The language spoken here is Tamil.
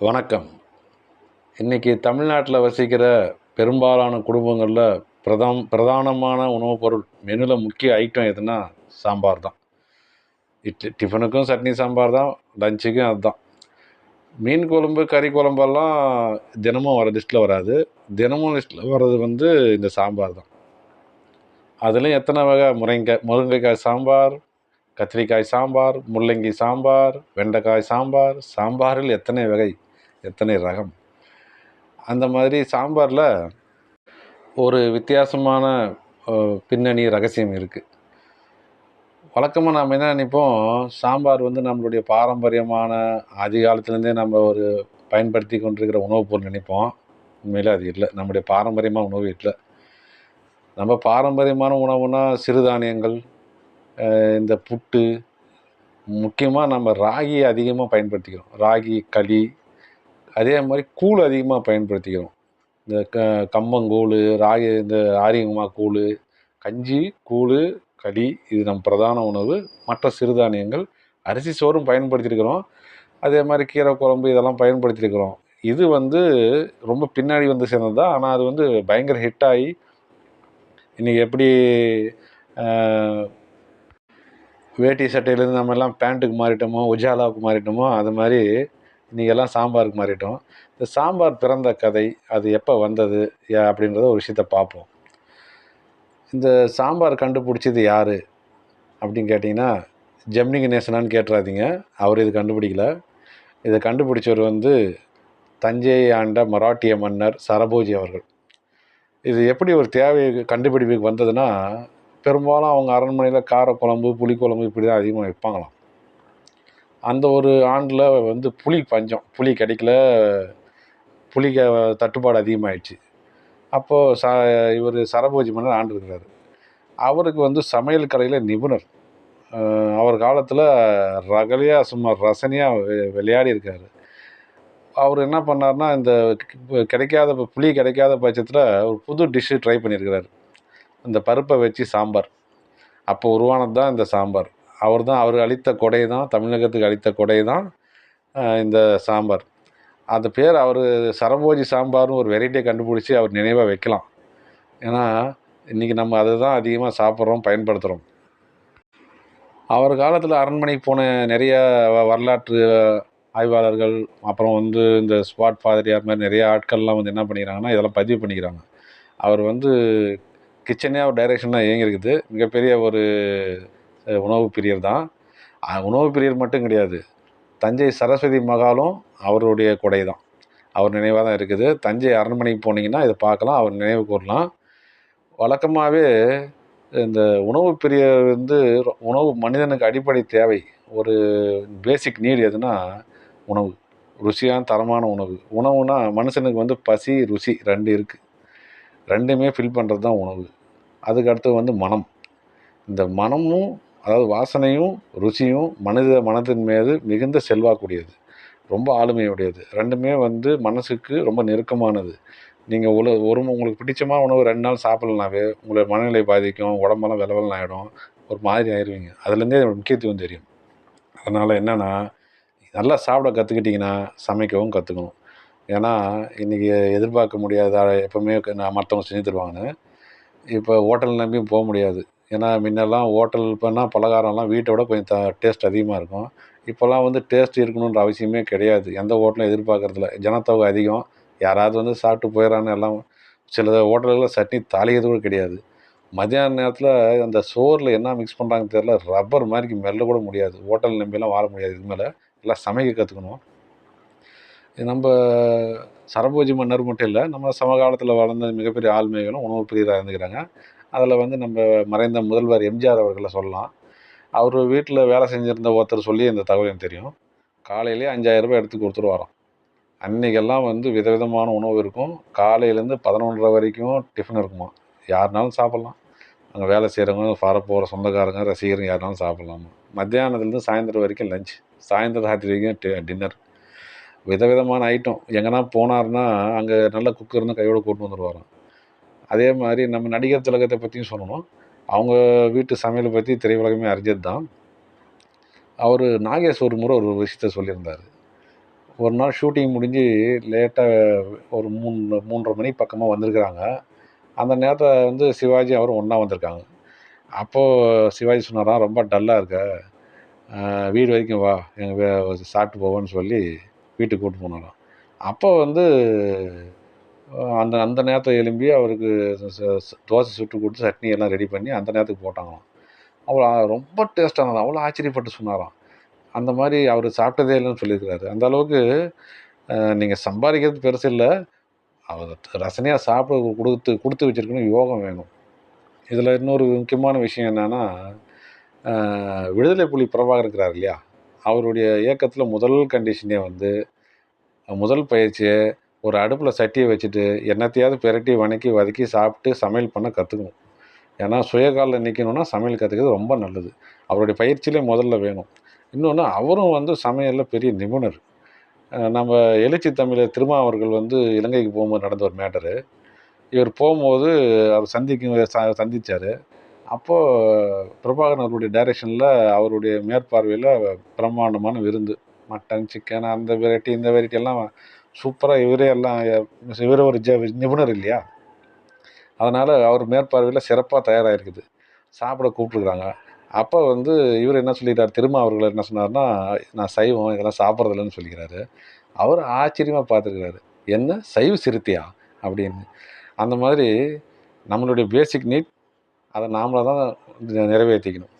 வணக்கம். இன்றைக்கி தமிழ்நாட்டில் வசிக்கிற பெரும்பாலான குடும்பங்களில் பிரதம் பிரதானமான உணவுப் பொருள் மெனுவில் முக்கிய ஐட்டம் எதுனா சாம்பார் தான். இட்லி டிஃபனுக்கும் சட்னி சாம்பார் தான் லஞ்சுக்கும் அதுதான். மீன் குழம்பு கறி குழம்பெல்லாம் தினமும் வர லிஸ்ட்டில் வராது. தினமும் லிஸ்ட்டில் வர்றது வந்து இந்த சாம்பார் தான். அதுலேயும் எத்தனை வகை? முருங்கை முருங்கைக்காய் சாம்பார் கத்திரிக்காய் சாம்பார் முள்ளங்கி சாம்பார் வெண்டைக்காய் சாம்பார் சாம்பாரில் எத்தனை வகை? எத்தனை ரகம்? அந்த மாதிரி சாம்பாரில் ஒரு வித்தியாசமான பின்னணி ரகசியம் இருக்குது வழக்கமாக நாம் என்ன நினைப்போம்? சாம்பார் வந்து நம்மளுடைய பாரம்பரியமான ஆதி காலத்துலேருந்தே நம்ம ஒரு பயன்படுத்தி கொண்டிருக்கிற உணவுப் பொருள் நினைப்போம். உண்மையில் அது இல்லை. நம்முடைய பாரம்பரியமான உணவு இல்லை. நம்ம பாரம்பரியமான உணவுனா சிறுதானியங்கள் இந்த புட்டு முக்கியமாக நம்ம ராகியை அதிகமாக பயன்படுத்திக்கிறோம். ராகி களி அதே மாதிரி கூழ் அதிகமாக பயன்படுத்திக்கிறோம். இந்த க கம்பங்கூழ் ராகி இந்த ஆரியங்கமா கூழ் கஞ்சி கூழ் களி இது நம் பிரதான உணவு. மற்ற சிறுதானியங்கள் அரிசி சோறும் பயன்படுத்தியிருக்கிறோம். அதே மாதிரி கீரை குழம்பு இதெல்லாம் பயன்படுத்தியிருக்கிறோம். இது வந்து ரொம்ப பின்னாடி வந்து சேர்ந்தது தான் ஆனால் அது வந்து பயங்கர ஹிட் ஆகி இன்றைக்கி எப்படி வேட்டி சட்டையிலேருந்து நம்ம எல்லாம் பேண்ட்டுக்கு மாறிட்டோமோ உஜாலாவுக்கு மாறிட்டோமோ அது மாதிரி இன்றைக்கி எல்லாம் சாம்பாருக்கு மாறிட்டோம். இந்த சாம்பார் பிறந்த கதை அது எப்போ வந்தது அப்படின்றத ஒரு விஷயத்தை பார்ப்போம். இந்த சாம்பார் கண்டுபிடிச்சது யார்? அப்படின்னு கேட்டிங்கன்னா ஜெமினி கணேசனான்னு கேட்டுறாதீங்க. அவர் இது கண்டுபிடிக்கல. இதை கண்டுபிடிச்சவர் வந்து தஞ்சை ஆண்ட மராட்டிய மன்னர் சரபோஜி அவர்கள். இது எப்படி ஒரு தேவை கண்டுபிடிப்புக்கு வந்ததுன்னா பெரும்பாலும் அவங்க அரண்மனையில் காரக்குழம்பு புளிக்குழம்பு இப்படி தான் அதிகமாக வைப்பாங்களாம். அந்த ஒரு ஆண்டில் வந்து புளி பஞ்சம் புளி கிடைக்கல. புளி க- தட்டுப்பாடு அதிகமாகிடுச்சு அப்போது ச இவர் சரபோஜி மன்னர் ஆண்டிருக்கிறாரு. அவருக்கு வந்து சமையல் கலையில் நிபுணர். அவர் காலத்தில் ரகலையாக சும்மா ரசனையாக விளையாடி இருக்கார். அவர் என்ன பண்ணார்னா இந்த கிடைக்காத ப- புளி கிடைக்காத பட்சத்தில் ஒரு புது டிஷ்ஷு ட்ரை பண்ணியிருக்கிறாரு இந்த பருப்பை வச்சு சாம்பார். அப்போ உருவானது தான் இந்த சாம்பார். அவர் தான் அவர் அளித்த கொடை தான் தமிழகத்துக்கு அளித்த கொடை தான் இந்த சாம்பார். அந்த பேர் அவர் சரபோஜி சாம்பார்னு ஒரு வெரைட்டியை கண்டுபிடிச்சி அவர் நினைவாக வைக்கலாம். ஏன்னா இன்றைக்கி நம்ம அதை தான் அதிகமாக சாப்பிட்றோம் பயன்படுத்துகிறோம் அவர் காலத்தில் அரண்மனைக்கு போன நிறைய வ- வரலாற்று ஆய்வாளர்கள் அப்புறம் வந்து இந்த ஸ்பாட் ஃபாதரியார் மாதிரி நிறைய ஆட்கள்லாம் வந்து என்ன பண்ணிக்கிறாங்கன்னா இதெல்லாம் பதிவு பண்ணிக்கிறாங்க. அவர் வந்து கிச்சனே அவர் டைரெக்ஷனாக இயங்கியிருக்குது. மிகப்பெரிய ஒரு உணவு பிரியர் தான். உணவு பிரியர் மட்டும் கிடையாது. தஞ்சை சரஸ்வதி மகாலும் அவருடைய கொடை தான். அவர் நினைவாக தான் இருக்குது. தஞ்சை அரண்மனைக்கு போனீங்கன்னா இதை பார்க்கலாம் அவர் நினைவு கூறலாம். வழக்கமாகவே இந்த உணவு பிரியர் வந்து ரொ- உணவு மனிதனுக்கு அடிப்படை தேவை. ஒரு பேசிக் நீட் எதுனா உணவு. ருசியான தரமான உணவு. உணவுனா மனுஷனுக்கு வந்து பசி ருசி ரெண்டு இருக்குது ரெண்டுமே ஃபில் பண்ணுறது தான் உணவு. அதுக்கு அடுத்து வந்து மனம். இந்த மனமும் அதாவது வாசனையும் ருசியும் மனித மனதின் மீது மிகுந்த செல்வாக்குடையது. ரொம்ப ஆளுமையுடையது. ரெண்டுமே வந்து மனசுக்கு ரொம்ப நெருக்கமானது. நீங்கள் உல ஒரு உங்களுக்கு பிடிச்சமான உணவு ரெண்டு நாள் சாப்பிட்லனாவே உங்களை மனநிலை பாதிக்கும் உடம்பெல்லாம் விலவெல்லாம் ஆகிடும் ஒரு மாதிரி ஆயிடுவீங்க அதுலேருந்தே முக்கியத்துவம் தெரியும். அதனால் என்னென்னா நல்லா சாப்பிட கற்றுக்கிட்டிங்கன்னா சமைக்கவும் கற்றுக்கணும் ஏன்னா இன்றைக்கி எதிர்பார்க்க முடியாத எப்போவுமே நான் மற்றவங்க செஞ்சு தருவாங்கன்னு இப்போ ஹோட்டல் நம்பியும் போக முடியாது. ஏன்னா முன்னெல்லாம் ஹோட்டல் இப்போன்னா பலகாரம்லாம் வீட்டை விட கொஞ்சம் த டேஸ்ட் அதிகமாக இருக்கும். இப்போல்லாம் வந்து டேஸ்ட் இருக்கணுன்ற அவசியமே கிடையாது. எந்த ஹோட்டலும் எதிர்பார்க்கறதில்ல. ஜனத்தொகை அதிகம். யாராவது வந்து சாப்பிட்டு போயிடறான்னு எல்லாம் சில ஹோட்டல்களில் சட்னி தாளிக்கிறது கூட கிடையாது. மதியான நேரத்தில் அந்த சோறில் என்ன மிக்ஸ் பண்ணுறாங்கன்னு தெரியல. ரப்பர் மாதிரி மெல்ல கூட முடியாது. ஹோட்டல் நம்பியெல்லாம் வாழ முடியாது. இது மேலே எல்லாம் சமைக்க கற்றுக்கணும் நம்ம சரபோஜி மன்னர் மட்டும் இல்லை நம்ம சமகாலத்தில் வளர்ந்த மிகப்பெரிய ஆளுமைகளும் உணவு பிரியராக இருந்துக்கிறாங்க. அதில் வந்து நம்ம மறைந்த முதல்வர் எம்ஜிஆர் அவர்களை சொல்லலாம். அவர் வீட்டில் வேலை செஞ்சுருந்த ஒருத்தர் சொல்லி இந்த தகவல் எனக்கு தெரியும். காலையிலே அஞ்சாயிரரூபா எடுத்து கொடுத்துருவாராம். அன்றைக்கெல்லாம் வந்து விதவிதமான உணவு இருக்கும். காலையிலேருந்து பதினொன்றரை வரைக்கும் டிஃபன் இருக்குமா? யாருனாலும் சாப்பிட்லாம். அங்கே வேலை செய்கிறவங்க வர போகிற சொந்தக்காரங்க ரசிகருங்க யாருனாலும் சாப்பிட்லாமா? மத்தியானத்துலேருந்து சாயந்தரம் வரைக்கும் லஞ்ச் சாயந்தரம் ராத்திரி வரைக்கும் டின்னர் விதவிதமான ஐட்டம் எங்கன்னா போனார்னா அங்கே நல்ல குக்கர் இருந்தால் கையோட கூட்டு வந்துடுவாராம் அதே மாதிரி நம்ம நடிகர் திலகத்தை பற்றியும் சொல்லணும். அவங்க வீட்டு சமையலை பற்றி திரையுலகமே அறிஞ்சது தான் அவர் நாகேஷ் ஒரு முறை ஒரு விஷயத்த சொல்லியிருந்தார். ஒரு நாள் ஷூட்டிங் முடிஞ்சு லேட்டாக ஒரு மூணு மூன்றரை மணி பக்கமாக வந்திருக்கிறாங்க. அந்த நேரத்தில் வந்து சிவாஜி அவரும் ஒன்றா வந்திருக்காங்க. அப்போது சிவாஜி சொன்னாராம் ரொம்ப டல்லாக இருக்க. வீடு வரைக்கும் வா. எங்கள் சாப்பிட்டு போவோன்னு சொல்லி வீட்டுக்கு கூப்பிட்டு போனாராம். அப்போ வந்து அந்த அந்த நேரத்தில் எழும்பி அவருக்கு ச- தோசை சுட்டு கொடுத்து சட்னி எல்லாம் ரெடி பண்ணி அந்த நேரத்துக்கு போட்டாங்களாம். அவ்வளோ ரொம்ப டேஸ்ட்டாக இருந்தது அவ்வளோ ஆச்சரியப்பட்டு சொன்னாராம். அந்த மாதிரி அவர் சாப்பிட்டதே இல்லைன்னு சொல்லியிருக்கிறாரு. அந்த அளவுக்கு நீங்கள் சம்பாதிக்கிறது பெருசு இல்லை. அவர் ரசனையாக சாப்பிட கொடுத்து கொடுத்து வச்சுருக்கணும் யோகம் வேணும். இதில் இன்னொரு முக்கியமான விஷயம் என்னென்னா விடுதலை புலி பிரபாகர் இருக்கிறார் இல்லையா? அவருடைய இயக்கத்தில் முதல் கண்டிஷனே வந்து முதல் பயிற்சியை ஒரு அடுப்பில் சட்டியை வச்சுட்டு என்னத்தையாவது பிரட்டி வணக்கி வதக்கி சாப்பிட்டு சமையல் பண்ண கற்றுக்கணும் ஏன்னா சுயகாலில் நிற்கணும்னா சமையல் கற்றுக்கிறது ரொம்ப நல்லது. அவருடைய பயிற்சியிலே முதல்ல வேணும். இன்னொன்று அவரும் வந்து சமையலில் பெரிய நிபுணர். நம்ம எழுச்சி தமிழர் திருமா அவர்கள் வந்து இலங்கைக்கு போகும்போது நடந்த ஒரு மேட்டரு. இவர் போகும்போது அவர் சந்திக்கும் ச சந்திச்சார். அப்போது பிரபாகரன் அவருடைய டைரெக்ஷனில் அவருடைய மேற்பார்வையில் பிரம்மாண்டமான விருந்து. மட்டன் சிக்கன் அந்த வெரைட்டி இந்த வெரைட்டி எல்லாம் சூப்பராக இவரே எல்லாம் இவர் ஒரு ஜ நிபுணர் இல்லையா? அதனால் அவர் மேற்பார்வையில் சிறப்பாக தயாராகிருக்குது சாப்பிட கூப்பிட்ருக்குறாங்க அப்போ வந்து இவர் என்ன சொல்லிட்டார்? திரும்ப அவர்கள் என்ன சொன்னார்னா நான் சைவம் இதெல்லாம் சாப்பிட்றதில்லன்னு சொல்லிக்கிறாரு. அவர் ஆச்சரியமாக பார்த்துருக்கிறாரு. என்ன? சைவ சிறுத்தையா? அப்படின்னு. அந்த மாதிரி நம்மளுடைய பேசிக் நீட் அதை நாமளாக தான் நிறைவேற்றிக்கணும்